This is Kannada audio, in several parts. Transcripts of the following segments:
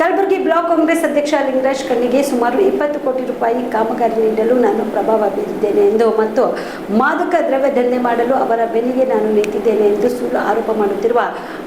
ಕಲಬುರಗಿ ಬ್ಲಾಕ್ ಕಾಂಗ್ರೆಸ್ ಅಧ್ಯಕ್ಷ ಲಿಂಗರಾಜ್ ಕಣ್ಣಿಗೆ ಸುಮಾರು ಇಪ್ಪತ್ತು ಕೋಟಿ ರೂಪಾಯಿ ಕಾಮಗಾರಿ ನೀಡಲು ನಾನು ಪ್ರಭಾವ ಬೀರಿದ್ದೇನೆ ಎಂದು ಮತ್ತು ಮಾದಕ ದ್ರವ್ಯ ದಂಧೆ ಮಾಡಲು ಅವರ ಬೆನ್ನಿಗೆ ನಾನು ನಿಂತಿದ್ದೇನೆ ಎಂದು ಸುಳ್ಳು ಆರೋಪ ಮಾಡುತ್ತಿರುವ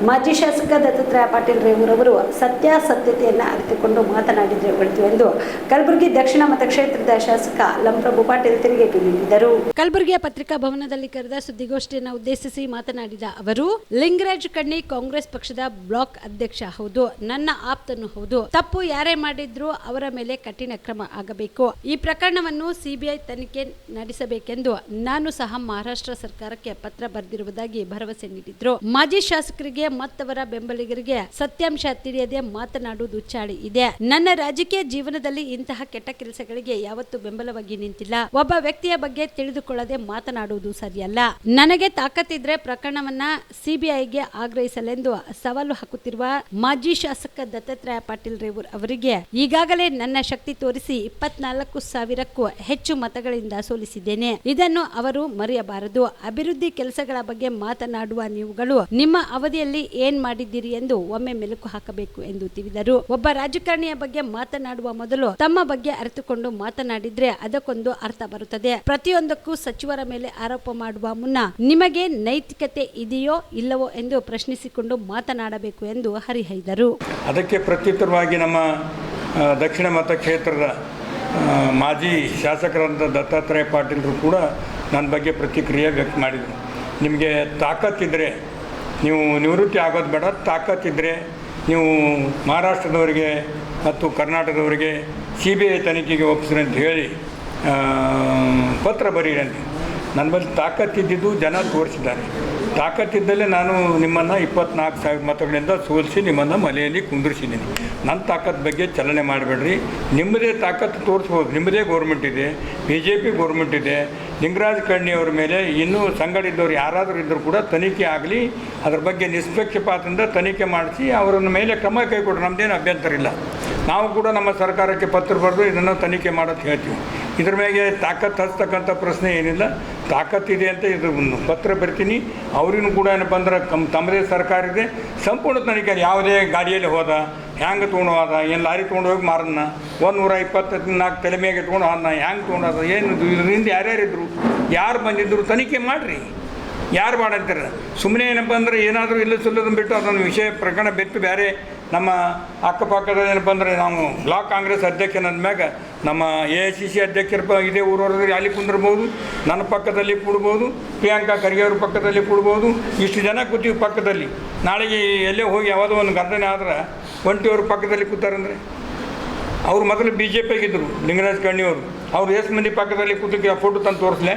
ಮಾಜಿ ಶಾಸಕ ದತ್ತಾತ್ರೇಯ ಪಾಟೀಲ್ ರೇವೂರವರು ಸತ್ಯಾಸತ್ಯತೆಯನ್ನು ಅರಿತುಕೊಂಡು ಮಾತನಾಡಿದರೆ ಒಳಿತು ಎಂದು ಕಲಬುರಗಿ ದಕ್ಷಿಣ ಮತಕ್ಷೇತ್ರದ ಶಾಸಕ ಲಂಪ್ರಭು ಪಾಟೀಲ್ ತಿರುಗೇಟು ನೀಡಿದರು. ಕಲಬುರಗಿಯ ಪತ್ರಿಕಾ ಭವನದಲ್ಲಿ ಕರೆದ ಸುದ್ದಿಗೋಷ್ಠಿಯನ್ನು ಉದ್ದೇಶಿಸಿ ಮಾತನಾಡಿದ ಅವರು, ಲಿಂಗರಾಜ್ ಕಣ್ಣಿ ಕಾಂಗ್ರೆಸ್ ಪಕ್ಷದ ಬ್ಲಾಕ್ ಅಧ್ಯಕ್ಷ ಹೌದು. ನನ್ನ ಆಪ್ತನು ಹೌದು ತಪ್ಪು ಯಾರೇ ಮಾಡಿದ್ರು ಅವರ ಮೇಲೆ ಕಠಿಣ ಕ್ರಮ ಆಗಬೇಕು. ಈ ಪ್ರಕರಣವನ್ನು ಸಿಬಿಐ ತನಿಖೆ ನಡೆಸಬೇಕೆಂದು ನಾನು ಸಹ ಮಹಾರಾಷ್ಟ್ರ ಸರ್ಕಾರಕ್ಕೆ ಪತ್ರ ಬರೆದಿರುವುದಾಗಿ ಭರವಸೆ ನೀಡಿದ್ರು. ಮಾಜಿ ಶಾಸಕರಿಗೆ ಮತ್ತವರ ಬೆಂಬಲಿಗರಿಗೆ ಸತ್ಯಾಂಶ ತಿಳಿಯದೆ ಮಾತನಾಡುವುದು ಚಾಳಿ ಇದೆ. ನನ್ನ ರಾಜಕೀಯ ಜೀವನದಲ್ಲಿ ಇಂತಹ ಕೆಟ್ಟ ಕೆಲಸಗಳಿಗೆ ಯಾವತ್ತೂ ಬೆಂಬಲವಾಗಿ ನಿಂತಿಲ್ಲ. ಒಬ್ಬ ವ್ಯಕ್ತಿಯ ಬಗ್ಗೆ ತಿಳಿದುಕೊಳ್ಳದೆ ಮಾತನಾಡುವುದು ಸರಿಯಲ್ಲ. ನನಗೆ ತಾಕತ್ತಿದ್ರೆ ಪ್ರಕರಣವನ್ನ ಸಿಬಿಐಗೆ ಆಗ್ರಹಿಸಲೆಂದು ಸವಾಲು ಹಾಕುತ್ತಿರುವ ಮಾಜಿ ಶಾಸಕ ದತ್ತಾತ್ರೇಯ ಪಾಟೀಲ್ ರೇವೂರ್ ಅವರಿಗೆ ಈಗಾಗಲೇ ನನ್ನ ಶಕ್ತಿ ತೋರಿಸಿ ಇಪ್ಪತ್ನಾಲ್ಕು ಸಾವಿರಕ್ಕೂ ಹೆಚ್ಚು ಮತಗಳಿಂದ ಸೋಲಿಸಿದ್ದೇನೆ. ಇದನ್ನು ಅವರು ಮರೆಯಬಾರದು. ಅಭಿವೃದ್ಧಿ ಕೆಲಸಗಳ ಬಗ್ಗೆ ಮಾತನಾಡುವ ನೀವುಗಳು ನಿಮ್ಮ ಅವಧಿಯಲ್ಲಿ ಏನ್ ಮಾಡಿದ್ದೀರಿ ಎಂದು ಒಮ್ಮೆ ಮೆಲುಕು ಹಾಕಬೇಕು ಎಂದು ತಿಳಿದರು ಒಬ್ಬ ರಾಜಕಾರಣಿಯ ಬಗ್ಗೆ ಮಾತನಾಡುವ ಮೊದಲು ತಮ್ಮ ಬಗ್ಗೆ ಅರಿತುಕೊಂಡು ಮಾತನಾಡಿದ್ರೆ ಅದಕ್ಕೊಂದು ಅರ್ಥ ಬರುತ್ತದೆ. ಪ್ರತಿಯೊಂದಕ್ಕೂ ಸಚಿವರ ಮೇಲೆ ಆರೋಪ ಮಾಡುವ ಮುನ್ನ ನಿಮಗೆ ನೈತಿಕತೆ ಇದೆಯೋ ಇಲ್ಲವೋ ಎಂದು ಪ್ರಶ್ನಿಸಿಕೊಂಡು ಮಾತನಾಡಬೇಕು ಎಂದು ಹರಿಹೈದರು. ಅದಕ್ಕೆ ಪ್ರತ್ಯುತ್ತರವಾಗಿ ನಮ್ಮ ದಕ್ಷಿಣ ಮತಕ್ಷೇತ್ರದ ಮಾಜಿ ಶಾಸಕರಾದಂಥ ದತ್ತಾತ್ರೇಯ ಪಾಟೀಲರು ಕೂಡ ನನ್ನ ಬಗ್ಗೆ ಪ್ರತಿಕ್ರಿಯೆ ವ್ಯಕ್ತ ಮಾಡಿದರು. ನಿಮಗೆ ತಾಕತ್ತಿದ್ದರೆ ನೀವು ನಿವೃತ್ತಿ ಆಗೋದು ಬೇಡ ತಾಕತ್ತಿದ್ದರೆ ನೀವು ಮಹಾರಾಷ್ಟ್ರದವರಿಗೆ ಮತ್ತು ಕರ್ನಾಟಕದವರಿಗೆ ಸಿ ಬಿ ಐ ತನಿಖೆಗೆ ಒಪ್ಪಿಸ್ರಿ ಅಂತ ಹೇಳಿ ಪತ್ರ ಬರೀರಂತೆ ನನ್ನ ಬಳಿ ತಾಕತ್ತಿದ್ದಿದ್ದು ಜನ ತೋರಿಸಿದ್ದಾರೆ. ತಾಕತ್ತಿದ್ದಲ್ಲೇ ನಾನು ನಿಮ್ಮನ್ನು ಇಪ್ಪತ್ನಾಲ್ಕು ಸಾವಿರ ಮತಗಳಿಂದ ಸೋಲಿಸಿ ನಿಮ್ಮನ್ನು ಮನೆಯಲ್ಲಿ ಕುಂದಿರಿಸಿದ್ದೀನಿ. ನನ್ನ ತಾಕತ್ತು ಬಗ್ಗೆ ಚಲನೆ ಮಾಡಬೇಡ್ರಿ. ನಿಮ್ಮದೇ ತಾಕತ್ತು ತೋರಿಸ್ಬೋದು. ನಿಮ್ಮದೇ ಗೌರ್ಮೆಂಟ್ ಇದೆ. ಬಿ ಜೆ ಪಿ ಗೌರ್ಮೆಂಟ್ ಇದೆ. ಲಿಂಗರಾಜ್ ಕಣ್ಣಿಯವ್ರ ಮೇಲೆ ಇನ್ನೂ ಸಂಗಡಿದ್ದವ್ರು ಯಾರಾದರೂ ಇದ್ದರೂ ಕೂಡ ತನಿಖೆ ಆಗಲಿ, ಅದ್ರ ಬಗ್ಗೆ ನಿಷ್ಪಕ್ಷಪಾತದಿಂದ ತನಿಖೆ ಮಾಡಿಸಿ ಅವರನ್ನ ಮೇಲೆ ಕ್ರಮ ಕೈಗೊಡ್ರಿ ನಮ್ಮದೇನು ಅಭ್ಯಂತರ ಇಲ್ಲ. ನಾವು ಕೂಡ ನಮ್ಮ ಸರ್ಕಾರಕ್ಕೆ ಪತ್ರ ಬರೆದು ಇದನ್ನು ತನಿಖೆ ಮಾಡೋದು ಹೇಳ್ತೀವಿ. ಇದ್ರ ಮೇಲೆ ತಾಕತ್ತು ಹಚ್ತಕ್ಕಂಥ ಪ್ರಶ್ನೆ ಏನಿಲ್ಲ. ತಾಕತ್ತಿದೆ ಅಂತ ಇದು ಒಂದು ಪತ್ರ ಬರ್ತೀನಿ. ಅವ್ರಿಗೂ ಕೂಡ ಏನಪ್ಪ ಅಂದ್ರೆ ಕಮ್ ತಮ್ಮದೇ ಸರ್ಕಾರ ಇದೆ. ಸಂಪೂರ್ಣ ತನಿಖೆ ಯಾವುದೇ ಗಾಡಿಯಲ್ಲಿ ಹೋದ, ಹ್ಯಾಂಗೆ ತೊಗೊಂಡು ಹೋದ, ಏನು ಲಾರಿ ತೊಗೊಂಡು ಹೋಗಿ ಮಾರನ್ನ, ಒಂದು ನೂರ ಇಪ್ಪತ್ತು ನಾಲ್ಕು ತಲೆ ಮೇಲೆ ತೊಗೊಂಡು ಹೋದ ಹ್ಯಾಂಗೆ ತೊಗೊಂಡು ಏನು ಇದು, ಇದರಿಂದ ಯಾರ್ಯಾರಿದ್ರು ಯಾರು ಬಂದಿದ್ದರು ತನಿಖೆ ಮಾಡಿರಿ. ಯಾರು ಮಾಡಂತಾರೆ? ಸುಮ್ಮನೆ ಏನಪ್ಪ ಅಂದರೆ ಏನಾದರೂ ಇಲ್ಲ ಸುಲ್ಲದನ್ನು ಬಿಟ್ಟು ಅದೊಂದು ವಿಷಯ ಪ್ರಕರಣ ಬಿಟ್ಟು ಬೇರೆ ನಮ್ಮ ಅಕ್ಕಪಕ್ಕದ ಏನಪ್ಪ ಅಂದರೆ ನಾವು ಬ್ಲಾಕ್ ಕಾಂಗ್ರೆಸ್ ಅಧ್ಯಕ್ಷನಂದ ಮ್ಯಾಗ ನಮ್ಮ ಎ ಐ ಸಿ ಸಿ ಅಧ್ಯಕ್ಷರ ಇದೇ ಊರವ್ರದ್ದು ಅಲ್ಲಿ ಕುಂದಿರ್ಬೋದು ನನ್ನ ಪಕ್ಕದಲ್ಲಿ ಕೂಡ್ಬೋದು, ಪ್ರಿಯಾಂಕಾ ಖರ್ಗೆ ಅವ್ರ ಪಕ್ಕದಲ್ಲಿ ಕೂಡ್ಬೋದು, ಇಷ್ಟು ಜನ ಕೂತೀವಿ ಪಕ್ಕದಲ್ಲಿ. ನಾಳೆಗೆ ಎಲ್ಲೇ ಹೋಗಿ ಯಾವುದೋ ಒಂದು ಘಟನೆ ಆದ್ರೆ ಒಂಟಿಯವ್ರ ಪಕ್ಕದಲ್ಲಿ ಕೂತಾರಂದ್ರೆ? ಅವ್ರು ಮೊದಲು ಬಿ ಜೆ ಪಿಗಿದ್ದರು ಲಿಂಗರಾಜ್ ಕಣ್ಣಿಯವರು ಅವ್ರು. ಎಷ್ಟು ಮಂದಿ ಪಕ್ಕದಲ್ಲಿ ಕೂತಕ್ಕೆ ಫೋಟೋ ತಂದು ತೋರಿಸ್ಲೆ.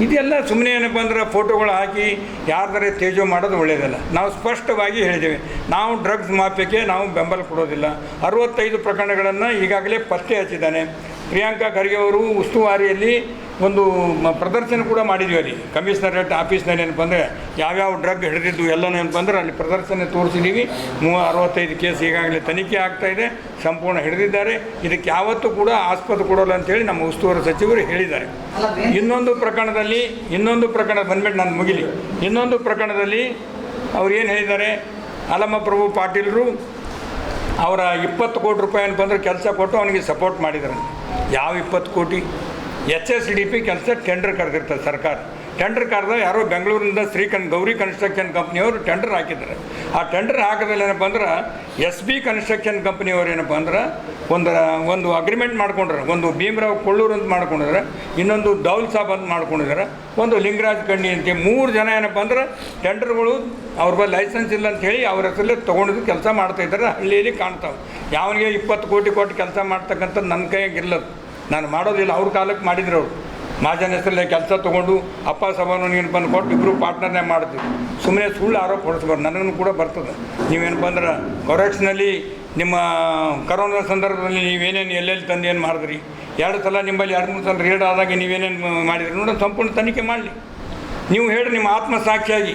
ಇದೆಲ್ಲ ಸುಮ್ಮನೆ ಏನಪ್ಪ ಅಂದ್ರೆ ಫೋಟೋಗಳು ಹಾಕಿ ಯಾರ್ದಾರೆ ತೇಜೋ ಮಾಡೋದು ಒಳ್ಳೆಯದಲ್ಲ ನಾವು ಸ್ಪಷ್ಟವಾಗಿ ಹೇಳಿದ್ದೇವೆ. ನಾವು ಡ್ರಗ್ಸ್ ಮಾಫಿಯಾಕ್ಕೆ ನಾವು ಬೆಂಬಲ ಕೊಡೋದಿಲ್ಲ. ಅರವತ್ತೈದು ಪ್ರಕರಣಗಳನ್ನು ಈಗಾಗಲೇ ಪತ್ತೆ ಹಚ್ಚಿದ್ದಾನೆ. ಪ್ರಿಯಾಂಕಾ ಖರ್ಗೆ ಅವರು ಉಸ್ತುವಾರಿಯಲ್ಲಿ ಒಂದು ಮ- ಪ್ರದರ್ಶನ ಕೂಡ ಮಾಡಿದ್ವಿ ಅಲ್ಲಿ. ಕಮಿಷನರೇಟ್ ಆಫೀಸ್ನಲ್ಲಿ ಏನಪ್ಪ ಅಂದರೆ ಯಾವ್ಯಾವ ಡ್ರಗ್ ಹಿಡಿದಿದ್ದು ಎಲ್ಲನೂ ಏನಪ್ಪ ಅಂದ್ರೆ ಅಲ್ಲಿ ಪ್ರದರ್ಶನ ತೋರಿಸಿದ್ದೀವಿ ಮೂವ ಅರವತ್ತೈದು ಕೇಸ್ ಈಗಾಗಲೇ ತನಿಖೆ ಆಗ್ತಾ ಇದೆ ಸಂಪೂರ್ಣ ಹಿಡಿದಿದ್ದಾರೆ. ಇದಕ್ಕೆ ಯಾವತ್ತೂ ಕೂಡ ಆಸ್ಪತ್ರೆ ಕೊಡೋಲ್ಲ ಅಂತೇಳಿ ನಮ್ಮ ಉಸ್ತುವಾರಿ ಸಚಿವರು ಹೇಳಿದ್ದಾರೆ. ಇನ್ನೊಂದು ಪ್ರಕರಣದಲ್ಲಿ ಇನ್ನೊಂದು ಪ್ರಕರಣ ಬಂದ್ಬಿಟ್ಟು ನಾನು ಮುಗಿಲಿ. ಇನ್ನೊಂದು ಪ್ರಕರಣದಲ್ಲಿ ಅವ್ರು ಏನು ಹೇಳಿದ್ದಾರೆ? ಅಲಮ್ಮ ಪ್ರಭು ಪಾಟೀಲರು ಅವರ ಇಪ್ಪತ್ತು ಕೋಟಿ ರೂಪಾಯಿ ಏನಪ್ಪ ಅಂದ್ರೆ ಕೆಲಸ ಕೊಟ್ಟು ಅವನಿಗೆ ಸಪೋರ್ಟ್ ಮಾಡಿದ್ದಾರೆ ಯಾವ ಇಪ್ಪತ್ತು ಕೋಟಿ? ಎಚ್ ಎಸ್ ಡಿ ಪಿ ಕೆಲಸ ಟೆಂಡರ್ ಕರೆದಿರ್ತದೆ ಸರ್ಕಾರ. ಟೆಂಡರ್ ಕರೆದ ಯಾರೋ ಬೆಂಗಳೂರಿನಿಂದ ಶ್ರೀಕನ್, ಗೌರಿ ಕನ್ಸ್ಟ್ರಕ್ಷನ್ ಕಂಪ್ನಿಯವರು ಟೆಂಡರ್ ಹಾಕಿದ್ದಾರೆ. ಆ ಟೆಂಡರ್ ಹಾಕಿದ್ರೆ ಏನಪ್ಪ ಅಂದ್ರೆ ಎಸ್ ಬಿ ಕನ್ಸ್ಟ್ರಕ್ಷನ್ ಕಂಪ್ನಿಯವ್ರು ಏನಪ್ಪ ಅಂದ್ರೆ, ಒಂದು ಒಂದು ಅಗ್ರಿಮೆಂಟ್ ಮಾಡ್ಕೊಂಡ್ರೆ ಒಂದು ಭೀಮರಾವ್ ಕೊಳ್ಳೂರು ಅಂತ ಮಾಡ್ಕೊಂಡಿದ್ರೆ ಇನ್ನೊಂದು ದೌಲ್ ಸಾಬ್ ಅಂತ ಮಾಡ್ಕೊಂಡಿದ್ದಾರೆ. ಒಂದು ಲಿಂಗರಾಜ್ ಕಣ್ಣಿ ಅಂತ ಮೂರು ಜನ ಏನಪ್ಪ ಅಂದ್ರೆ, ಟೆಂಡರ್ಗಳು ಅವ್ರ ಬಳಿ ಲೈಸೆನ್ಸ್ ಇಲ್ಲ ಅಂತ ಹೇಳಿ ಅವ್ರ ಹೆಸರಲ್ಲೇ ತೊಗೊಂಡಿದ್ದು ಕೆಲಸ ಮಾಡ್ತಾ ಇದ್ದಾರೆ. ಹಳ್ಳಿಯಲ್ಲಿ ಕಾಣ್ತಾವೆ. ಯಾವನಿಗೆ ಇಪ್ಪತ್ತು ಕೋಟಿ ಕೊಟ್ಟು ಕೆಲಸ ಮಾಡ್ತಕ್ಕಂಥದ್ದು ನನ್ನ ಕೈಯಾಗ ಇರ್ಲದು ನಾನು ಮಾಡೋದಿಲ್ಲ, ಅವ್ರ ಕಾಲಕ್ಕೆ ಮಾಡಿದ್ರು ಅವರು. ಮಾಜನ್ ಹೆಸರಲ್ಲೇ ಕೆಲಸ ತೊಗೊಂಡು ಅಪ್ಪ ಸಭಾನು ನೀನು ಬಂದು ಕೊಟ್ಟು ಇಬ್ಬರು ಪಾರ್ಟ್ನರ್ನೇ ಮಾಡ್ತೀವಿ. ಸುಮ್ಮನೆ ಸುಳ್ಳು ಆರೋಪ ಹೊಡಿಸ್ಬಾರ್ದು, ನನಗೂ ಕೂಡ ಬರ್ತದೆ. ನೀವೇನು ಬಂದ್ರೆ ಕೊರೆಕ್ಷನಲ್ಲಿ ನಿಮ್ಮ ಕರೋನಾ ಸಂದರ್ಭದಲ್ಲಿ ನೀವೇನೇನು ಎಲ್ಲೆಲ್ಲಿ ತಂದು ಏನು ಮಾಡಿದ್ರಿ? ಎರಡು ಸಲ ನಿಮ್ಮಲ್ಲಿ ಎರಡು ಮೂರು ಸಲ ರೇಡ್ ಆದಾಗ ನೀವೇನೇನು ಮಾಡಿದ್ರಿ? ನೋಡಿ, ಸಂಪೂರ್ಣ ತನಿಖೆ ಮಾಡಲಿ. ನೀವು ಹೇಳಿ ನಿಮ್ಮ ಆತ್ಮಸಾಕ್ಷಿಯಾಗಿ.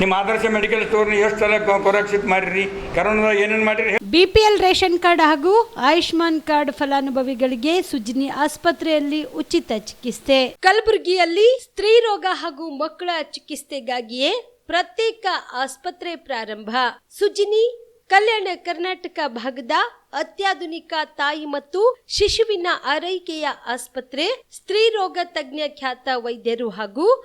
ನಿಮ್ಮ ಆದರ್ಶ ಮೆಡಿಕಲ್ ಸ್ಟೋರ್ನ ಎಷ್ಟು ಸಲ ಕೊರಕ್ಷಿತ್ ಮಾಡಿರಿ? ಕರೋನಾ ಏನೇನು ಮಾಡಿರಿ? ಬಿಪಿಎಲ್ ರೇಷನ್ ಕಾರ್ಡ್ ಹಾಗೂ ಆಯುಷ್ಮಾನ್ ಕಾರ್ಡ್ ಫಲಾನುಭವಿಗಳಿಗೆ ಸುಜಿನಿ ಆಸ್ಪತ್ರೆಯಲ್ಲಿ ಉಚಿತ ಚಿಕಿತ್ಸೆ. ಕಲಬುರಗಿಯಲ್ಲಿ ಸ್ತ್ರೀ ರೋಗ ಹಾಗೂ ಮಕ್ಕಳ ಚಿಕಿತ್ಸೆಗಾಗಿಯೇ ಪ್ರತ್ಯೇಕ ಆಸ್ಪತ್ರೆ ಪ್ರಾರಂಭ. ಸುಜಿನಿ, ಕಲ್ಯಾಣ ಕರ್ನಾಟಕ ಭಾಗದ ಅತ್ಯಾಧುನಿಕ ತಾಯಿ ಮತ್ತು ಶಿಶುವಿನ ಆರೈಕೆಯ ಆಸ್ಪತ್ರೆ, ಸ್ತ್ರೀ ರೋಗ ತಜ್ಞ ಖ್ಯಾತ ವೈದ್ಯರು ಹಾಗೂ